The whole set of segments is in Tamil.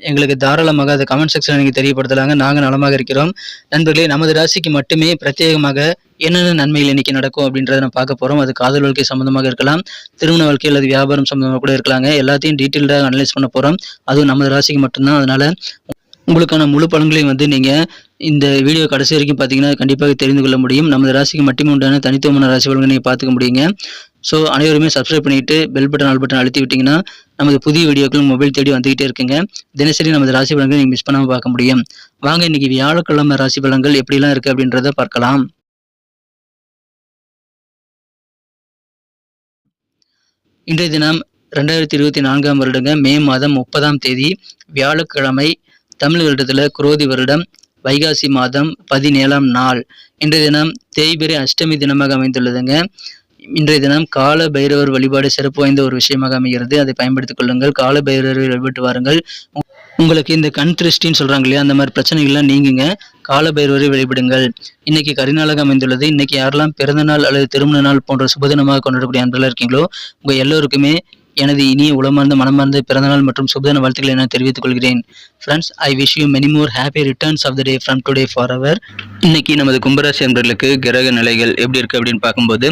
எங்களுக்கு தாராளமாக அதை கமெண்ட் செக்ஷனில் நீங்கள் தெரியப்படுத்தலாங்க. நாங்கள் நலமாக இருக்கிறோம். நண்பர்களே நமது ராசிக்கு மட்டுமே பிரத்யேகமாக என்னென்ன நன்மைகள் இன்னைக்கு நடக்கும் அப்படின்றத நான் பார்க்க போகிறோம் அது காதல் வாழ்க்கை சம்மந்தமாக இருக்கலாம் திருமண வாழ்க்கை அல்லது வியாபாரம் சம்மந்தமாக கூட இருக்கலாங்க. எல்லாத்தையும் டீட்டெயில்டாக அனலைஸ் பண்ண போகிறோம் அதுவும் நமது ராசிக்கு மட்டும்தான். அதனால் உங்களுக்கான முழு பலன்களையும் வந்து நீங்கள் இந்த வீடியோ கடைசி வரைக்கும் பார்த்தீங்கன்னா கண்டிப்பாக தெரிந்து கொள்ள முடியும். நமது ராசிக்கு மட்டுமே உண்டான தனித்துவமான ராசி பலன்களை நீங்கள் பார்த்துக்க முடியுங்க. ஸோ அனைவருமே சப்ஸ்கிரைப் பண்ணிட்டு பெல் பட்டன் ஆல் பட்டன் அழுத்தி விட்டிங்கன்னா நமது புதிய வீடியோக்கள் மொபைல் தேடி வந்துகிட்டே இருக்குங்க. தினசரி நமது ராசி பலன்களை நீங்கள் மிஸ் பண்ணாமல் பார்க்க முடியும். வாங்க இன்னைக்கு வியாழக்கிழமை ராசி பலன்கள் எப்படிலாம் இருக்குது அப்படின்றத பார்க்கலாம். இன்றைய தினம் ரெண்டாயிரத்தி இருபத்தி நான்காம் வருடங்க மே மாதம் முப்பதாம் தேதி வியாழக்கிழமை தமிழ் வருடத்தில் குரோதி வருடம் வைகாசி மாதம் பதினேழாம் நாள். இன்றைய தினம் தேய்பிரை அஷ்டமி தினமாக அமைந்துள்ளதுங்க. இன்றைய தினம் கால பைரவர் வழிபாடு சிறப்பு வாய்ந்த ஒரு விஷயமாக அமைகிறது. அதை பயன்படுத்திக் கொள்ளுங்கள். கால பைரவரை வழிபட்டு வாருங்கள். உ- உங்களுக்கு இந்த கண் திருஷ்டின்னு சொல்றாங்க இல்லையா அந்த மாதிரி பிரச்சனைகள்லாம் நீங்குங்க. கால பைரவரை வழிபடுங்கள். இன்னைக்கு கரிநாளாக அமைந்துள்ளது. இன்னைக்கு யாரெல்லாம் பிறந்த நாள் அல்லது திருமண நாள் போன்ற சுபதினமாக கொண்டாடக்கூடிய அன்பர்களாக இருக்கீங்களோ உங்க எல்லோருக்குமே எனது இனிய உளமார்ந்த மனமார்ந்த பிறந்தநாள் மற்றும் சுபதன வாழ்த்துக்களை நான் தெரிவித்துக் கொள்கிறேன். Friends I wish you many more happy returns of the day from today for our இன்னைக்கு நமது கும்பராசி அன்பர்களுக்கு கிரக நிலைகள் எப்படி இருக்கு அப்படின்னு பார்க்கும்போது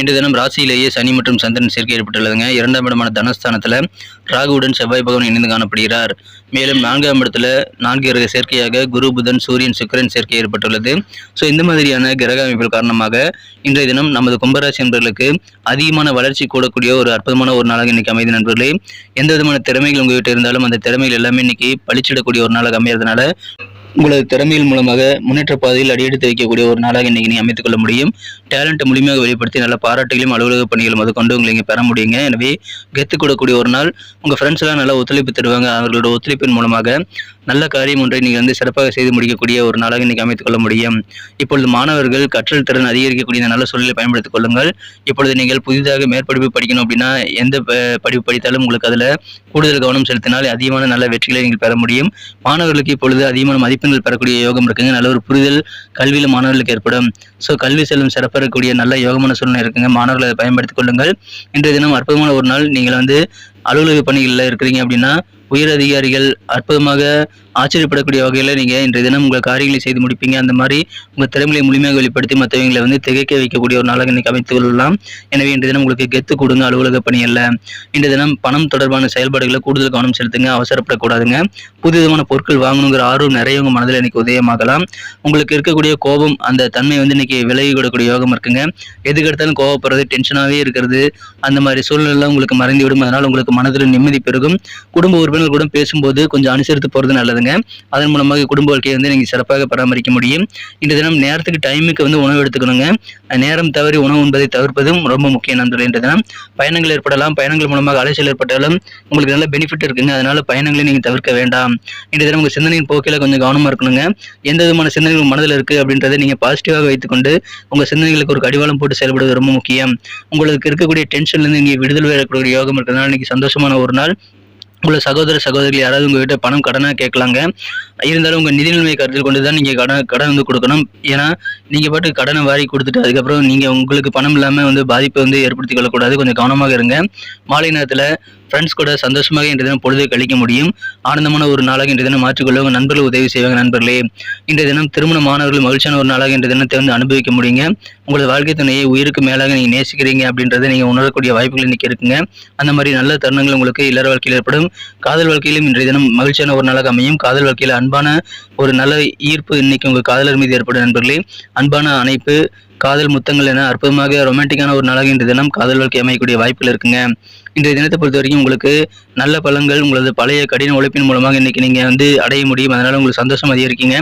இன்று தினம் ராசியிலேயே சனி மற்றும் சந்திரன் சேர்க்கை ஏற்பட்டுள்ளதுங்க. இரண்டாம் இடமான தனஸ்தானத்தில் ராகுவுடன் செவ்வாய் பகவான் இணைந்து காணப்படுகிறார். மேலும் நான்காம் இடத்துல நான்கு கிரக சேர்க்கையாக குரு புதன் சூரியன் சுக்கரன் சேர்க்கை ஏற்பட்டுள்ளது. ஸோ இந்த மாதிரியான கிரக அமைப்புகள் காரணமாக இன்றைய தினம் நமது கும்பராசி நண்பர்களுக்கு அதிகமான வளர்ச்சி கூடக்கூடிய ஒரு அற்புதமான ஒரு நாளாக இன்னைக்கு அமைதி நண்பர்களே. எந்த விதமான திறமைகள் உங்ககிட்ட இருந்தாலும் அந்த திறமைகள் எல்லாமே இன்னைக்கு பழிச்சிடக்கூடிய ஒரு நாளாக அமையறதுனால உங்களது திறமைகள் மூலமாக முன்னேற்ற பாதையில் அடியெடுத்து வைக்கக்கூடிய ஒரு நாளாக இன்னைக்கு நீ அமைத்துக்கொள்ள முடியும். டேலண்ட்டை முழுமையாக வெளிப்படுத்தி நல்ல பாராட்டுகளையும் அலுவலக பணிகளும் அது கொண்டு உங்களை இங்கே பெற முடியுங்க. எனவே கெத்து கொடுக்கக்கூடிய ஒரு நாள் உங்கள் ஃப்ரெண்ட்ஸ் எல்லாம் நல்லா ஒத்துழைப்பு தருவாங்க. அவர்களோட ஒத்துழைப்பின் மூலமாக நல்ல காரியம் ஒன்றை நீங்கள் வந்து சிறப்பாக செய்து முடிக்கக்கூடிய ஒரு நாளாக இன்றைக்கி அமைத்துக் கொள்ள முடியும். இப்பொழுது மாணவர்கள் கற்றல் திறன் அதிகரிக்கக்கூடிய இந்த நல்ல சூழலை பயன்படுத்திக் கொள்ளுங்கள். இப்பொழுது நீங்கள் புதிதாக மேற்படிப்பு படிக்கணும் அப்படின்னா எந்த படிப்பு படித்தாலும் உங்களுக்கு அதில் கூடுதல் கவனம் செலுத்தினால் அதிகமான நல்ல வெற்றிகளை நீங்கள் பெற முடியும். மாணவர்களுக்கு இப்பொழுது அதிகமான மதிப்பெண்கள் பெறக்கூடிய யோகம் இருக்குங்க. நல்ல ஒரு புரிதல் கல்வியில் மாணவர்களுக்கு ஏற்படும். ஸோ கல்வி செல்லும் சிறப்பறக்கூடிய நல்ல யோகமான சூழ்நிலை இருக்குங்க. மாணவர்களை அதை பயன்படுத்திக் கொள்ளுங்கள். இன்றைய தினம் அற்புதமான ஒரு நாள். நீங்கள் வந்து அலுவலக பணிகளில் இருக்கிறீங்க அப்படின்னா உயர் அதிகாரிகள் அற்புதமாக ஆச்சரியப்படக்கூடிய வகையில் நீங்கள் இன்றைய தினம் உங்கள் காரியங்களை செய்து முடிப்பீங்க. அந்த மாதிரி உங்கள் திறமையை முழுமையாக வெளிப்படுத்தி மற்றவங்களை வந்து திகைக்க வைக்கக்கூடிய ஒரு நாளாக இன்றைக்கி அமைத்து கொள்ளலாம். எனவே இன்றைய தினம் உங்களுக்கு கெத்து கொடுங்க அலுவலக பணியல்ல இன்றைய தினம் பணம் தொடர்பான செயல்பாடுகளை கூடுதல் கவனம் செலுத்துங்க அவசரப்படக்கூடாதுங்க. புதுவிதமான பொருட்கள் வாங்கணுங்கிற ஆர்வம் நிறைய உங்கள் மனதில் இன்றைக்கி உதயமாகலாம். உங்களுக்கு இருக்கக்கூடிய கோபம் அந்த தன்மை வந்து இன்றைக்கி விலகி கொடுக்கக்கூடிய யோகம் இருக்குங்க. எதுக்கு எடுத்தாலும் கோவப்படுறது டென்ஷனாகவே இருக்கிறது. அந்த மாதிரி சூழ்நிலை உங்களுக்கு மறைந்து விடும் அதனால் உங்களுக்கு மனதில் நிம்மதி பெருகும். குடும்ப உறுப்பினர்கள் கூட பேசும்போது கொஞ்சம் அனுசரித்து போகிறது நல்லதுங்க. அதன் மூலமாக குடும்ப வாழ்க்கையை வந்து நீங்கள் சிறப்பாக பராமரிக்க முடியும். இந்த தினம் நேரத்துக்கு டைமுக்கு வந்து உணவு எடுத்துக்கணுங்க. நேரம் தவறி உணவு உண்பதை தவிர்ப்பதும் ரொம்ப முக்கிய நண்பர்கள் தினம். பயணங்கள் ஏற்படலாம். பயணங்கள் மூலமாக அலைச்சல் ஏற்பட்டாலும் உங்களுக்கு நல்ல பெனிஃபிட் இருக்குங்க. அதனால பயணங்களை நீங்கள் தவிர்க்க வேண்டாம். இன்றைய தினம் உங்கள் சிந்தனையின் போக்கில் கொஞ்சம் கவனமாக இருக்கணுங்க. எந்த விதமான சிந்தனைகள் மனதில் இருக்குது அப்படின்றத நீங்கள் பாசிட்டிவாக வைத்துக்கொண்டு உங்கள் சிந்தனைகளுக்கு ஒரு கடிவாளம் போட்டு செயல்படுவது ரொம்ப முக்கியம். உங்களுக்கு இருக்கக்கூடிய டென்ஷன்லேருந்து நீங்கள் விடுதலை பெறக்கூடிய யோகம் இருக்கிறதுனால இன்னைக்கு சந்தோஷமான ஒரு நாள். உள்ள சகோதர சகோதரிகள் யாராவது உங்ககிட்ட பணம் கடனாக கேட்கலாங்க. இருந்தாலும் உங்கள் நிதி நிலைமை கருத்தில் கொண்டு தான் நீங்கள் கடன் கடன் வந்து கொடுக்கணும். ஏன்னா நீங்கள் பாட்டு கடனை வாரி கொடுத்துட்டு அதுக்கப்புறம் நீங்கள் உங்களுக்கு பணம் இல்லாமல் வந்து பாதிப்பை வந்து ஏற்படுத்திக் கொள்ளக்கூடாது. கொஞ்சம் கவனமாக இருங்க. மாலை நேரத்தில் ஃப்ரெண்ட்ஸ் கூட சந்தோஷமாக இன்றைய தினம் பொழுது கழிக்க முடியும். ஆனந்தமான ஒரு நாளாக இன்றைய தினம் மாற்றிக்கொள்ள உங்கள் நண்பர்கள் உதவி செய்வாங்க நண்பர்களே. இன்றைய தினம் திருமண மாணவர்கள் மகிழ்ச்சியான ஒரு நாளாக இன்றைய தினத்தை வந்து அனுபவிக்க முடியுங்க. உங்களது வாழ்க்கை துணையை உயிருக்கு மேலாக நீங்கள் நேசிக்கிறீங்க அப்படின்றத நீங்கள் உணரக்கூடிய வாய்ப்புகள் இன்னைக்கு இருக்குங்க. அந்த மாதிரி நல்ல தருணங்கள் உங்களுக்கு இல்லற வாழ்க்கையில் ஏற்படும். காதல் வாழ்க்கையிலும் இன்றைய தினம் மகிழ்ச்சியான ஒரு நாளாக அமையும். காதல் வாழ்க்கையில் அன்பான ஒரு நல்ல ஈர்ப்பு இன்னைக்கு உங்கள் காதலர் மீது ஏற்படும் நண்பர்களே. அன்பான அணைப்பு காதல் முத்தங்கள் என அற்புதமாக ரொமான்டிக்கான ஒரு நாளாக இன்றைய தினம் காதல் வாழ்க்கை அமையக்கூடிய வாய்ப்புகள் இருக்குங்க. இன்றைய தினத்தை பொறுத்த வரைக்கும் உங்களுக்கு நல்ல பலன்கள் உங்களது பழைய கடின உழைப்பின் மூலமாக இன்னைக்கு நீங்கள் வந்து அடைய முடியும். அதனால் உங்களுக்கு சந்தோஷம் அதிகரிக்கீங்க.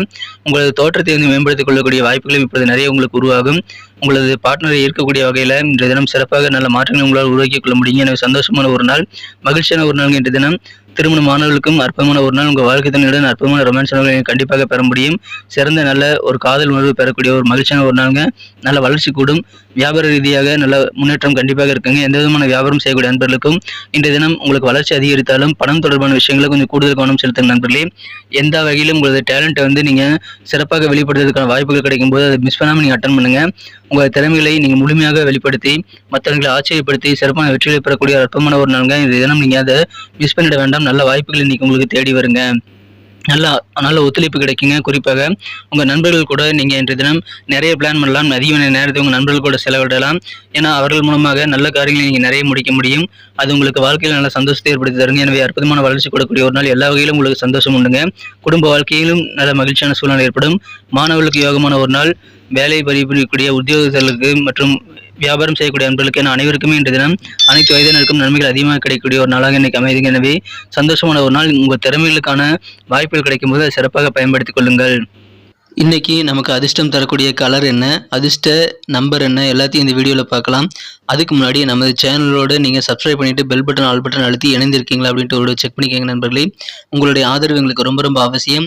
உங்களது தோற்றத்தை வந்து மேம்படுத்திக் கொள்ளக்கூடிய வாய்ப்புகளும் இப்பொழுது நிறைய உங்களுக்கு உருவாகும். உங்களது பார்ட்னரை ஈர்க்கக்கூடிய வகையில் இன்றைய தினம் சிறப்பாக நல்ல மாற்றங்களை உங்களால் உருவாக்கிக் கொள்ள முடியும் எனவே சந்தோஷமான ஒரு நாள் மகிழ்ச்சியான ஒரு நாள் இன்றைய தினம். திருமண மாணவர்களுக்கும் அற்புதமான ஒரு நாள். உங்கள் வாழ்க்கை துணையுடன் அற்புதமான ரொமான்ஸ் உணர்வுகளை கண்டிப்பாக பெற முடியும். சிறந்த நல்ல ஒரு காதல் உணர்வு பெறக்கூடிய ஒரு மகிழ்ச்சியான ஒரு நாளுங்க. நல்ல வளர்ச்சி கூடும். வியாபார ரீதியாக நல்ல முன்னேற்றம் கண்டிப்பாக இருக்குங்க. எந்த விதமான வியாபாரம் செய்யக்கூடிய நண்பர்களுக்கும் இருக்கும். இன்றைய தினம் உங்களுக்கு வளர்ச்சி அதிகரித்தாலும் பணம் தொடர்பான விஷயங்களை கொஞ்சம் கூடுதல் கவனம் செலுத்துங்க நண்பர்களே. எந்த வகையிலும் உங்களது டேலண்ட்டை வந்து நீங்கள் சிறப்பாக வெளிப்படுத்துறதுக்கான வாய்ப்புகள் கிடைக்கும் போது அதை மிஸ் பண்ணாமல் நீங்கள் அட்டன் பண்ணுங்க. உங்கள் திறமைகளை நீங்கள் முழுமையாக வெளிப்படுத்தி மற்றவர்களை ஆச்சரியப்படுத்தி சிறப்பான வெற்றிகளை பெறக்கூடிய அற்பமான ஒரு நாளுங்க. இந்த தினம் நீங்கள் அதை மிஸ் பண்ணிட வேண்டாம். நல்ல வாய்ப்புகள் இன்னைக்கு உங்களுக்கு தேடி வருங்க. நல்ல நல்ல ஒத்துழைப்பு கிடைக்குங்க. குறிப்பாக உங்கள் நண்பர்கள் கூட நீங்கள் இன்றைய தினம் நிறைய பிளான் பண்ணலாம். அதிக நேரத்தை உங்கள் நண்பர்கள் கூட செலவிடலாம். ஏன்னா அவர்கள் மூலமாக நல்ல காரியங்களை நீங்கள் நிறைய முடிக்க முடியும். அது உங்களுக்கு வாழ்க்கையில் நல்ல சந்தோஷத்தை ஏற்படுத்தி தருங்க. எனவே அற்புதமான வளர்ச்சி கொடுக்கக்கூடிய ஒரு நாள் எல்லா வகையிலும் உங்களுக்கு சந்தோஷம் உண்டுங்க. குடும்ப வாழ்க்கையிலும் நல்ல மகிழ்ச்சியான சூழ்நிலை ஏற்படும். மாணவர்களுக்கு யோகமான ஒரு நாள். வேலை பணிபுரியக்கூடிய உத்தியோகத்தர்களுக்கு மற்றும் வியாபாரம் செய்யக்கூடிய அன்பர்களுக்கு என அனைவருக்குமே இன்று தினம் அனைத்து வயதினருக்கும் நன்மைகள் அதிகமாக கிடைக்கக்கூடிய ஒரு நாளாக இன்னைக்கு அமைதுங்க எனவே சந்தோஷமான ஒரு நாள். உங்கள் திறமைகளுக்கான வாய்ப்புகள் கிடைக்கும் போது அதை சிறப்பாக பயன்படுத்திக் கொள்ளுங்கள். இன்றைக்கி நமக்கு அதிர்ஷ்டம் தரக்கூடிய கலர் என்ன? அதிர்ஷ்ட நம்பர் என்ன? எல்லாத்தையும் இந்த வீடியோவில் பார்க்கலாம். அதுக்கு முன்னாடி நமது சேனலோடு நீங்கள் சப்ஸ்கிரைப் பண்ணிவிட்டு பெல் பட்டன் ஆல் பட்டன் அழுத்தி இணைந்திருக்கீங்களா அப்படின்ட்டு ஒரு செக் பண்ணிக்கோங்க நண்பர்களே. உங்களுடைய ஆதரவு எங்களுக்கு ரொம்ப ரொம்ப அவசியம்.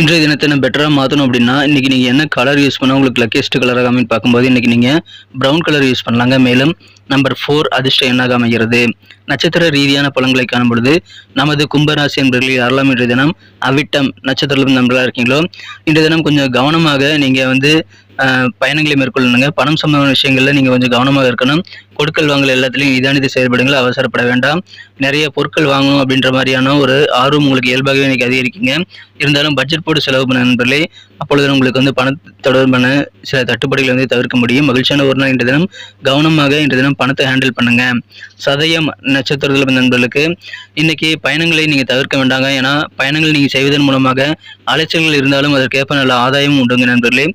இன்றைய தினத்தை நம்ம பெட்டராக மாற்றணும் அப்படின்னா இன்றைக்கி நீங்கள் என்ன கலர் யூஸ் பண்ணால் உங்களுக்கு லக்கியஸ்ட் கலராக அமைன்னு பார்க்கும்போது இன்றைக்கி நீங்கள் ப்ரௌன் கலர் யூஸ் பண்ணலாங்க. மேலும் நம்பர் ஃபோர் அதிர்ஷ்டம் என்னாக அமைகிறது? நட்சத்திர ரீதியான பலன்களை காணும் பொழுது நமது கும்பராசி என்பர்களில் யாரெல்லாம் இன்றைய தினம் அவிட்டம் நட்சத்திரம் நம்பர்களாக இருக்கீங்களோ இன்றைய தினம் கொஞ்சம் கவனமாக நீங்கள் வந்து பயணங்களை மேற்கொள்ளணுங்க. பணம் சம்பந்தமான விஷயங்களில் நீங்கள் கொஞ்சம் கவனமாக இருக்கணும். கொடுக்கல் வாங்கல் எல்லாத்துலேயும் நிதானித்து செயல்படுங்கள் அவசரப்பட வேண்டாம். நிறைய பொருட்கள் வாங்கணும் அப்படின்ற மாதிரியான ஒரு ஆர்வம் உங்களுக்கு இயல்பாகவே இன்னைக்கு அதிகரிக்குங்க. இருந்தாலும் பட்ஜெட் போட்டு செலவு பண்ண நண்பர்களே அப்பொழுது உங்களுக்கு வந்து பண தொடர்பான சில தட்டுப்பாடுகளை வந்து தவிர்க்க முடியும். மகிழ்ச்சியான ஒரு நாள் இன்று தினம். கவனமாக இன்று தினம் பணத்தை ஹேண்டில் பண்ணுங்க. சதயம் நட்சத்திரத்தில் நண்பர்களுக்கு இன்னைக்கு பயணங்களை நீங்கள் தவிர்க்க வேண்டாங்க. ஏன்னா பயணங்கள் நீங்கள் செய்வதன் மூலமாக அலைச்சல்கள் இருந்தாலும் அதற்கேற்ப நல்ல ஆதாயம் உண்டுங்க நண்பர்களே.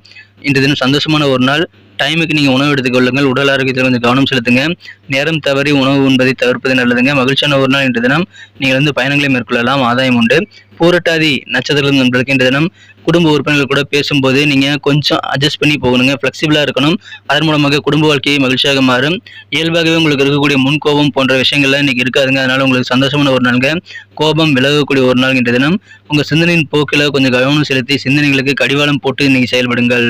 இன்று தினம் சந்தோஷமான ஒரு நாள். டைமுக்கு நீங்கள் உணவு எடுத்துக்கொள்ளுங்கள் உடல் ஆரோக்கியத்தில் கொஞ்சம் கவனம் செலுத்துங்க. நேரம் தவறி உணவு உண்பதை தவிர்ப்பது நல்லதுங்க. மகிழ்ச்சியான ஒரு நாள் இன்று தினம் நீங்கள் வந்து பயணங்களை மேற்கொள்ளலாம். ஆதாயம் உண்டு. பூரட்டாதி நட்சத்திரம் நண்பர்களுக்கு இன்று தினம் குடும்ப உறுப்பினர்கள் கூட பேசும்போது நீங்கள் கொஞ்சம் அட்ஜஸ்ட் பண்ணி போகணுங்க. ஃப்ளெக்சிபிளாக இருக்கணும். அதன் மூலமாக குடும்ப வாழ்க்கையை மகிழ்ச்சியாக மாறும். இயல்பாகவே உங்களுக்கு இருக்கக்கூடிய முன்கோபம் போன்ற விஷயங்கள்லாம் இன்றைக்கி இருக்காதுங்க. அதனால் உங்களுக்கு சந்தோஷமான ஒரு நாளுங்க. கோபம் விலகக்கூடிய ஒரு நாள் இன்றைய தினம். உங்கள் சிந்தனையின் போக்கில் கொஞ்சம் கவனம் செலுத்தி சிந்தனைகளுக்கு கடிவாளம் போட்டு இன்றைக்கி செயல்படுங்கள்.